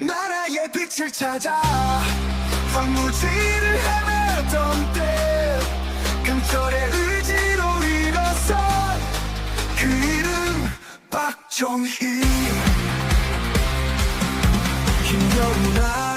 나의 빛을 찾아 황무지를 헤매던 때 강철의 의지로 일어선 그 이름 긴 여름날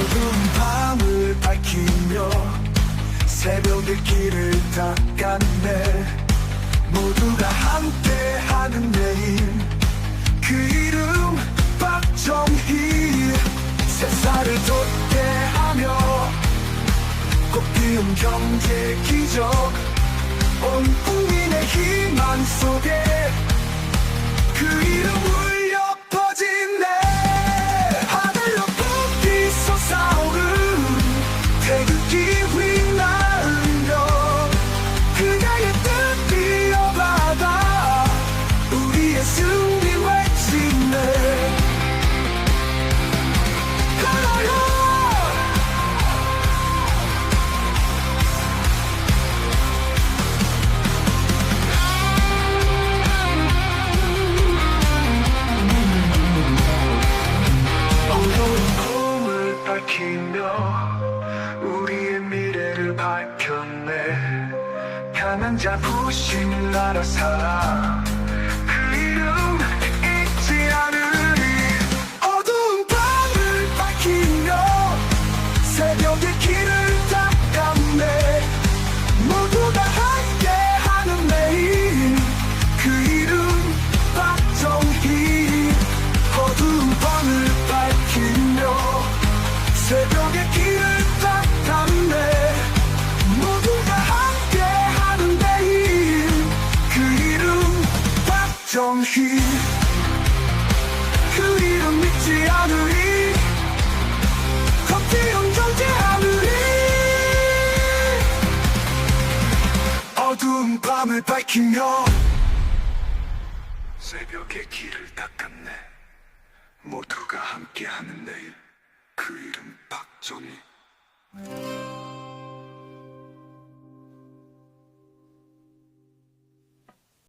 어두운 밤을 밝히며 새벽의 길을 닦았네. 모두가 함께하는 내일 그 이름 박정희 세상을 돋게 하며 꽃피운 경제 기적 온 국민 우리의 미래를 밝혔네. 강한 자부심 나라 사랑. 그 그 이름 믿지 않으리. 커피형 존재하느니 어두운 밤을 밝히며 새벽의 길을 닦았네. 모두가 함께하는 내일 그 이름 박정희